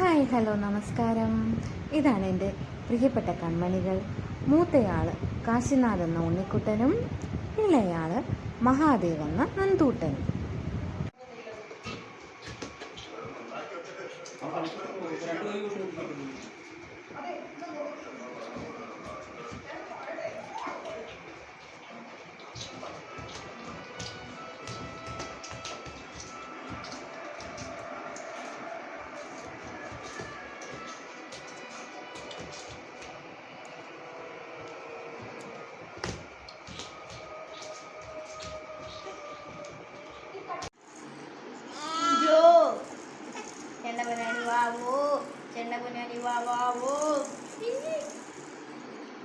Hi hello നമസ്കാരം. ഇതാണ് എന്റെ പ്രിയപ്പെട്ട കൺമണികൾ. മൂത്തയാൾ കാശിനാഥ് എന്ന ഉണ്ണിക്കുട്ടനും ഇളയാൾ മഹാദേവ് എന്ന നന്തൂട്ടനും ജോ വാവാവോ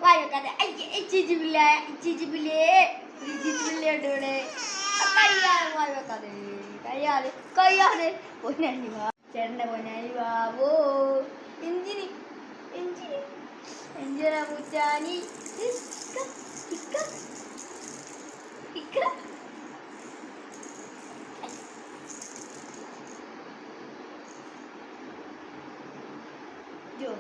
വായൊക്കാതെ ഇച്ചിച്ചി പിള്ള ഇച്ചിച്ചി പിള്ളേ ഇച്ചിച്ചി പിള്ളയുണ്ട് ഇവിടെ കയ്യാൽ വായൊക്കാതെ കയ്യാൽ കയ്യാൽ പൊന്നാനി വാ ചെണ്ട പൊന്നാനി വാവോ എന്തിന് എന്തിന് എന്തിനാ പൂച്ചാനി ഇക്ക ഇക്ക ഇക്ക 六